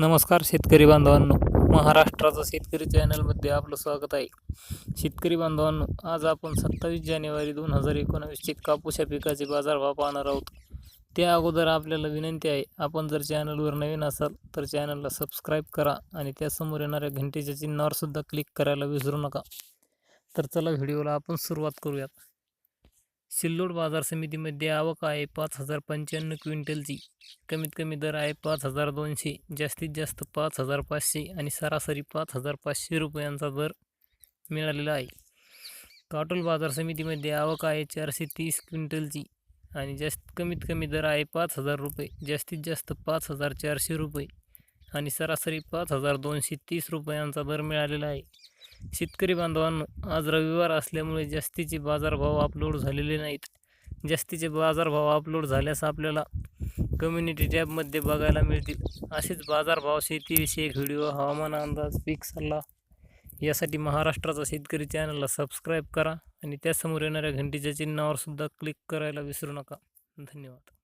नमस्कार शेतकरी बांधवांनो. महाराष्ट्राचं शेतकरी चॅनलमध्ये आपलं स्वागत आहे. शेतकरी बांधवांनो आज आपण सत्तावीस जानेवारी दोन हजार एकोणावीसचे कापूस या पिकाचे बाजारभाव पाहणार आहोत. त्या अगोदर आपल्याला विनंती आहे आपण जर चॅनलवर नवीन असाल तर चॅनलला सबस्क्राईब करा आणि त्यासमोर येणाऱ्या घंटेच्या चिन्हावर सुद्धा क्लिक करायला विसरू नका. तर चला व्हिडिओला आपण सुरुवात करूयात. सिल्लोड बाजार समितीमध्ये आवक आहे पाच हजार पंच्याण्णव क्विंटलची. कमीत कमी दर आहे पाच हजार दोनशे जास्तीत जास्त पाच हजार पाचशे आणि सरासरी पाच हजार पाचशे रुपयांचा दर मिळालेला आहे. काटोल बाजार समितीमध्ये आवक आहे चारशे तीस क्विंटलची आणि जास्त कमीत कमी दर आहे पाच हजार रुपये जास्तीत जास्त पाच हजार चारशे रुपये आणि सरासरी पाच हजार दोनशे तीस रुपयांचा दर मिळालेला आहे. शेतकरी बांधवांनो आज रविवार असल्यामुळे जास्तीचे बाजारभाव अपलोड झालेले नाहीत. जास्तीचे बाजारभाव अपलोड झाल्यास आपल्याला कम्युनिटी टॅबमध्ये बघायला मिळतील. असेच बाजारभाव शेतीविषयक व्हिडिओ हवामान अंदाज पीक सल्ला यासाठी महाराष्ट्राचा शेतकरी चॅनलला सबस्क्राईब करा आणि त्यासमोर येणाऱ्या घंटीच्या चिन्हावर सुद्धा क्लिक करायला विसरू नका. धन्यवाद.